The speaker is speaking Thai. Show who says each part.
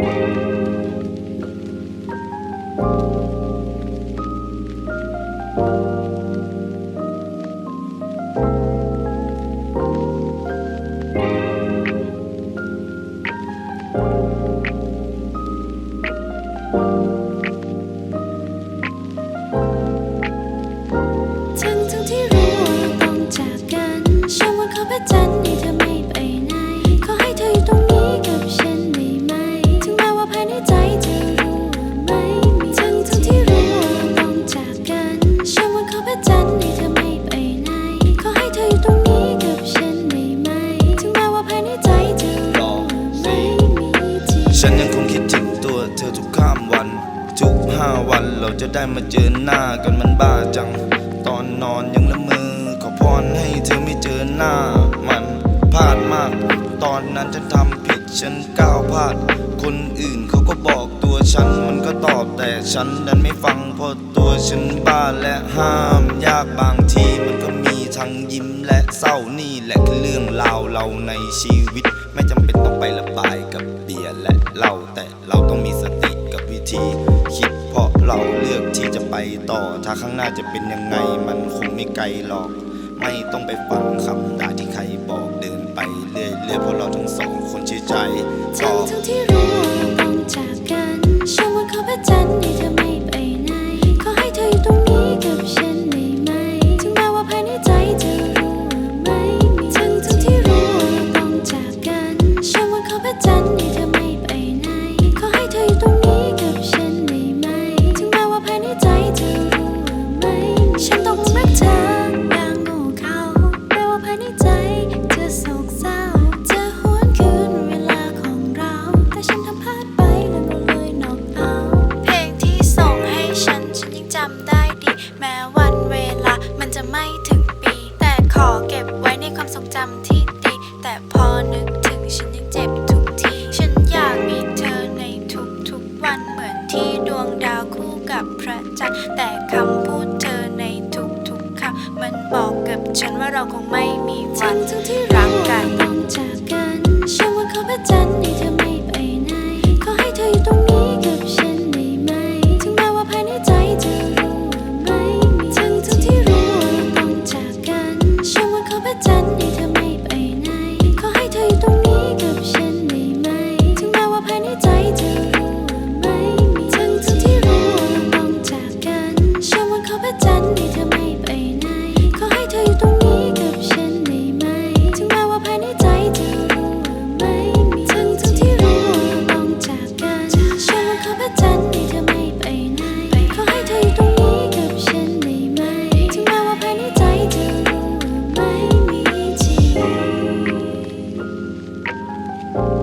Speaker 1: ทั้งทั้งที่รู้ว่าต้องจากกันช่างว่าเขาพระจันทร์ ฉันยัง
Speaker 2: คงคิดถึงตัวเธอทุกข้ามวัน ทุกห้าวันเราจะได้มาเจอหน้ากันมันบ้าจัง ตอนนอนยังละเมือขอพรให้เธอไม่เจอหน้ามันพลาดมาก ตอนนั้นฉันทำผิดฉันก้าวพลาด คนอื่นเขาก็บอกตัวฉันมันก็ตอบแต่ฉันดันไม่ฟังเพราะตัวฉันบ้าและห้ามยากบางทีมันก็มีทั้งยิ้มและเศร้านี่แหละคือเรื่องราวเราในชีวิต ไประบายกับเบียร์และเหล้าแต่เราต้องมีสติกับวิธี คิดเพราะเราเลือกที่จะไปต่อ ถ้าข้างหน้าจะเป็นยังไงมันคงไม่ไกลหรอก ไม่ต้องไปฟังคำด่าที่ใครบอกเดินไปเรื่อยๆเพราะเราทั้งสองคนเชื่อใจก็
Speaker 1: ทั้งทั้งที่รู้ว่าเราต้อ ใจเธอรู้ไม่มีฉันต้องรักเธออย่างโง่เขาแม้ว่าภายในใจเธอโศกเศร้าจะหวนคืนเวลาของเรา แต่ฉันทำพลาดไปแล้วก็เลยนอกเอา เพลงที่ส่งให้ฉัน ฉันยังจำได้ดี แม้วันเวลามันจะไม่ถึงปี แต่ขอเก็บไว้ในความทรงจำที่ดี แต่พอนึกถึงฉันยังเจ็บ ฉันว่าเราคงไม่มีวัน
Speaker 3: รักกัน
Speaker 1: Bye.